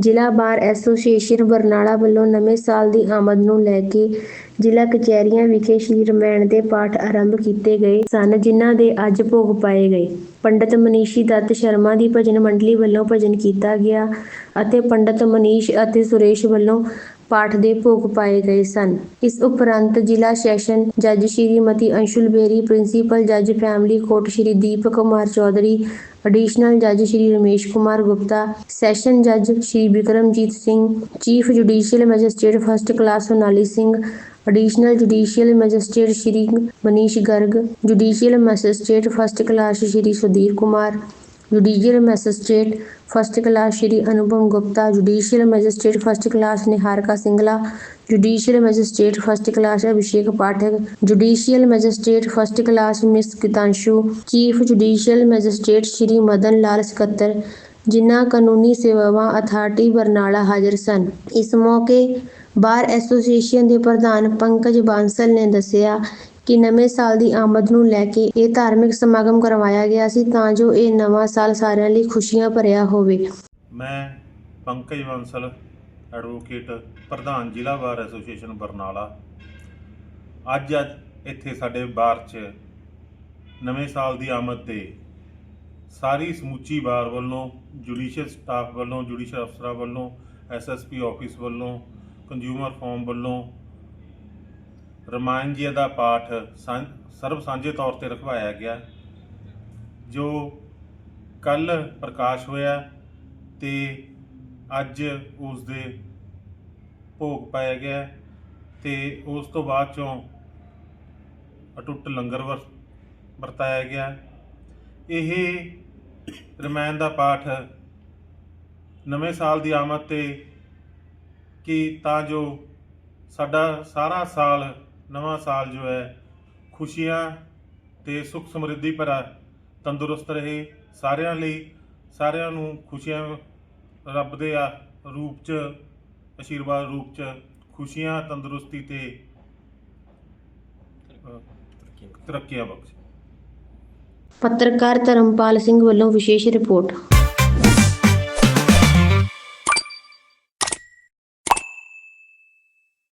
ਜ਼ਿਲ੍ਹਾ bar association Barnala ਵੱਲੋਂ ਨਵੇਂ ਸਾਲ ਦੀ ਆਮਦ ਨੂੰ ਲੈ ਕੇ ਜ਼ਿਲ੍ਹਾ ਕਚਹਿਰੀਆਂ ਵਿਖੇ ਸ਼੍ਰੀ ਰਮਾਇਣ ਦੇ ਪਾਠ ਆਰੰਭ ਕੀਤੇ ਗਏ ਸਨ, ਜਿਨ੍ਹਾਂ ਦੇ ਅੱਜ ਭੋਗ ਪਾਏ ਗਏ। ਪੰਡਤ ਮਨੀਸ਼ੀ ਦੱਤ ਸ਼ਰਮਾ ਦੀ ਭਜਨ ਮੰਡਲੀ ਵੱਲੋਂ ਭਜਨ ਕੀਤਾ ਗਿਆ ਅਤੇ ਪੰਡਤ ਮਨੀਸ਼ ਅਤੇ ਸੁਰੇਸ਼ ਵੱਲੋਂ ਪਾਠ ਦੇ ਭੋਗ ਪਾਏ ਗਏ ਸਨ। ਇਸ ਉਪਰੰਤ ਜ਼ਿਲ੍ਹਾ ਸੈਸ਼ਨ ਜੱਜ ਸ਼੍ਰੀਮਤੀ ਅੰਸ਼ੁਲ ਬੇਰੀ, ਪ੍ਰਿੰਸੀਪਲ ਜੱਜ ਫੈਮਿਲੀ ਕੋਰਟ ਸ਼੍ਰੀ ਦੀਪਕ ਕੁਮਾਰ ਚੌਧਰੀ, ਐਡੀਸ਼ਨਲ ਜੱਜ ਸ਼੍ਰੀ ਰਮੇਸ਼ ਕੁਮਾਰ ਗੁਪਤਾ, ਸੈਸ਼ਨ ਜੱਜ ਸ਼੍ਰੀ Vikramjit Singh, chief judicial magistrate first class Sonali Singh, additional judicial magistrate ਸ਼੍ਰੀ Manish Garg, judicial magistrate first class ਸ਼੍ਰੀ Sudhir Kumar judicial magistrate first class ਸ਼੍ਰੀ Anupam Gupta judicial magistrate first class ਨਿਹਾਰਕਾ Singla judicial magistrate first class Abhishek ਪਾਠਕ judicial magistrate first class miss Kitanshu chief judicial magistrate Shri Madan Lal ਸਕੱਤਰ ਜਿਨ੍ਹਾਂ ਕਾਨੂੰਨੀ ਸੇਵਾਵਾਂ authority Barnala ਹਾਜ਼ਰ ਸਨ ਇਸ ਮੌਕੇ bar association ਦੇ ਪ੍ਰਧਾਨ ਪੰਕਜ ਬਾਂਸਲ ਨੇ ਦੱਸਿਆ ਕਿ ਨਵੇਂ ਸਾਲ ਦੀ ਆਮਦ ਨੂੰ ਲੈ ਕੇ ਇਹ ਧਾਰਮਿਕ ਸਮਾਗਮ ਕਰਵਾਇਆ ਗਿਆ ਸੀ ਤਾਂ ਜੋ ਇਹ ਨਵਾਂ ਸਾਲ ਸਾਰਿਆਂ ਲਈ ਖੁਸ਼ੀਆਂ ਭਰਿਆ ਹੋਵੇ। ਮੈਂ ਪੰਕਜ ਬੰਸਲ ਐਡਵੋਕੇਟ, ਪ੍ਰਧਾਨ ਜ਼ਿਲ੍ਹਾ ਬਾਰ ਐਸੋਸੀਏਸ਼ਨ ਬਰਨਾਲਾ। ਅੱਜ ਅੱਜ ਇੱਥੇ ਸਾਡੇ ਬਾਰ 'ਚ ਨਵੇਂ ਸਾਲ ਦੀ ਆਮਦ ਤੇ ਸਾਰੀ ਸਮੁੱਚੀ ਬਾਰ ਵੱਲੋਂ, ਜੁਡੀਸ਼ੀਅਲ ਸਟਾਫ ਵੱਲੋਂ, ਜੁਡੀਸ਼ੀਅਲ ਅਫਸਰਾਂ ਵੱਲੋਂ ਐਸਐਸਪੀ ਆਫਿਸ ਵੱਲੋਂ, ਕੰਜ਼ਿਊਮਰ ਫੋਰਮ ਵੱਲੋਂ ਰਮਾਇਣ ਜੀ ਦਾ ਪਾਠ ਸਾਂਝ- ਸਰਬ ਸਾਂਝੇ ਤੌਰ ਤੇ ਰਖਵਾਇਆ ਗਿਆ, ਜੋ ਕੱਲ ਪ੍ਰਕਾਸ਼ ਹੋਇਆ ਤੇ ਅੱਜ ਉਸ ਦੇ ਭੋਗ ਪਾਇਆ ਗਿਆ ਤੇ ਉਸ ਤੋਂ ਬਾਅਦ ਚੋਂ ਅਟੁੱਟ ਲੰਗਰ ਵਰ- ਵਰਤਾਇਆ ਗਿਆ। ਇਹ ਰਮਾਇਣ ਦਾ ਪਾਠ ਨਵੇਂ ਸਾਲ ਦੀ ਆਮਦ ਤੇ ਕਿ ਤਾਂ ਜੋ ਸਾਡਾ ਸਾਰਾ ਸਾਲ ਨਵਾਂ ਸਾਲ ਜੋ ਹੈ, ਖੁਸ਼ੀਆਂ ਤੇ ਸੁੱਖ ਸਮਰਿੱਧੀ ਭਰਾ ਤੰਦਰੁਸਤ ਰਹੇ। ਸਾਰਿਆਂ ਲਈ, ਸਾਰਿਆਂ ਨੂੰ ਖੁਸ਼ੀਆਂ ਰੱਬ ਦੇ ਆ ਰੂਪ ਚ, ਆਸ਼ੀਰਵਾਦ ਰੂਪ ਚ, ਖੁਸ਼ੀਆਂ, ਤੰਦਰੁਸਤੀ ਤੇ ਤਰੱਕੀਆਂ ਬਖਸ਼। ਪੱਤਰਕਾਰ ਧਰਮਪਾਲ ਸਿੰਘ ਵੱਲੋਂ ਵਿਸ਼ੇਸ਼ ਰਿਪੋਰਟ।